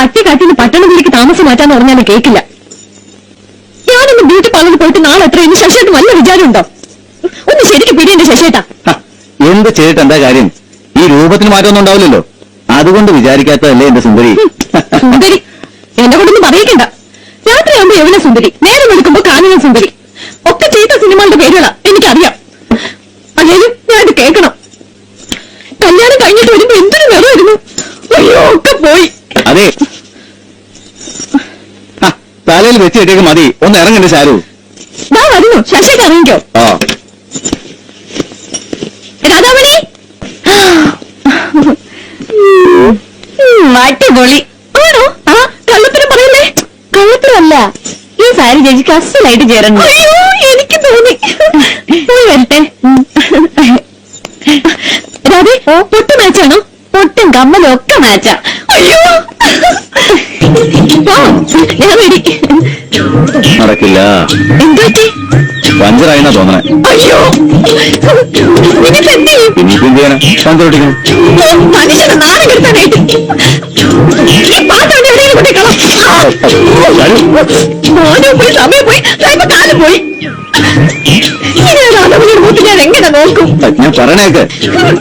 കാട്ടിന് പട്ടണത്തിലേക്ക് താമസം മാറ്റാന്ന് പറഞ്ഞാലും കേൾക്കില്ല ഞാനൊന്ന് ബ്യൂട്ടി പാർലറിൽ പോയിട്ട് നാളെ എത്ര ഇനി നല്ല വല്ല വിചാരമുണ്ടോ? ഒന്ന് ശരിക്കും പിടിയുണ്ട് ശശിയേട്ടാ. എന്ത് ചെയ്തിട്ട് എന്താ കാര്യം? ഈ രൂപത്തിന് മാറ്റമൊന്നും ഉണ്ടാവില്ലല്ലോ. അതുകൊണ്ട് വിചാരിക്കാത്തതല്ലേ എന്റെ സുന്ദരി. സുന്ദരി. എന്നെ കൊണ്ടൊന്നും പറയിക്കണ്ട. രാത്രിയാകുമ്പോ എവിടെ സുന്ദരി? നേരം എടുക്കുമ്പോ കാനന സുന്ദരി. ഒക്കെ ചെയ്ത സിനിമകളുടെ പേരുകളാ എനിക്കറിയാം. അല്ലേലും ഞാൻ കേൾക്കണം. കല്യാണം കഴിഞ്ഞിട്ട് വരുമ്പോ എന്തൊരു നിറമായിരുന്നു അയ്യോ ഒക്കെ പോയി. അതെ. വെച്ച് കിട്ടിയേക്ക് മതി. ഒന്ന് ഇറങ്ങണ്ട ശാരു ദാ വരുന്നു. ശശിക്ക് ഇറങ്ങിക്കോ. ആ. രാധാമണി? അടിപൊളി. ആണോ? ആ കള്ളത്തിന് പറയല്ലേ? കള്ളത്തിനല്ല ഈ സാരി ചേച്ചിക്ക് അസലായിട്ട് ചേരണം അയ്യോ എനിക്ക് തോന്നി. പോയി വരട്ടെ. രാധേ പൊട്ട് മാച്ചാണോ? പൊട്ടും കമ്മലും ഒക്കെ മാച്ചാ. അയ്യോ. ഞാൻ ready. നടക്കില്ല. എന്ത് പറ്റി പഞ്ചറായിന്നാ തോന്നണേ. അയ്യോ. ഇനിയിപ്പോ എന്ത് ചെയ്യാനാ പഞ്ചറൊട്ടിക്കണം മനുഷ്യനെ നാണം കെടുത്താനായിട്ട് ഈ പാത്രം എവിടെയെങ്കിലും കൊണ്ടേക്കണം മോനും പോയി സമയം പോയി. ഇപ്പൊ കാലം പോയി. ഇങ്ങനെ മൂത്ത് ഞാൻ എങ്ങനെ നോക്കും? ഞാൻ പറയണേക്ക്. ശാരു